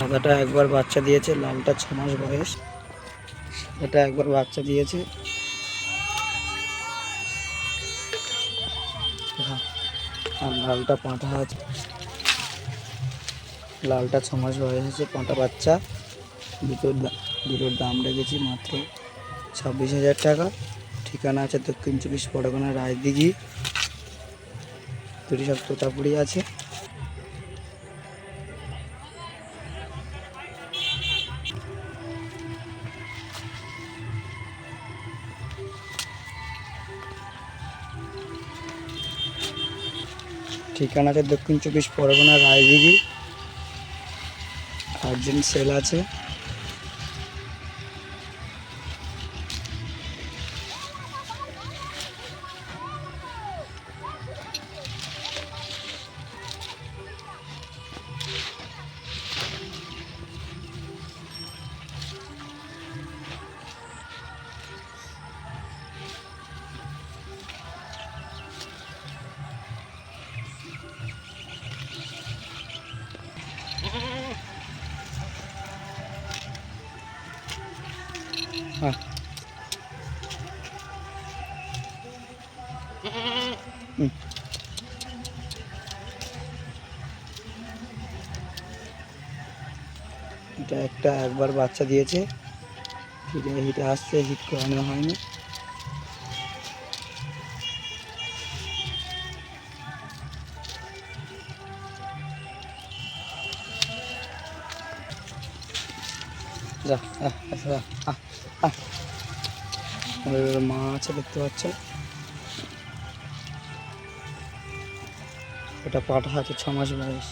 সাদাটা একবার বাচ্চা দিয়েছে, লালটা ছ মাস বয়স। এটা একবার বাচ্চা দিয়েছে। আর লালটা পাঁঠা আছে। লালটা ছ মাস বয়স আছে পাঁঠা বাচ্চা। দুটোর দুটোর দাম রেখেছি মাত্র ছাব্বিশ হাজার টাকা। ঠিকানা আছে দক্ষিণ চব্বিশ পরগনা রায়দিঘি। দুটি সব তোতাপুরি আছে। ঠিকানা আছে দক্ষিণ চব্বিশ পরগনা রায়দিঘি আর্জেন্ট সেল আছে। এটা একটা একবার বাচ্চা দিয়েছে। হিটে হিটে আসছে হিট করানো হয়নি। আহ। ওর মা আছে দেখতে পাচ্ছেন ওটা পাঠা আছে ছ মাস বয়স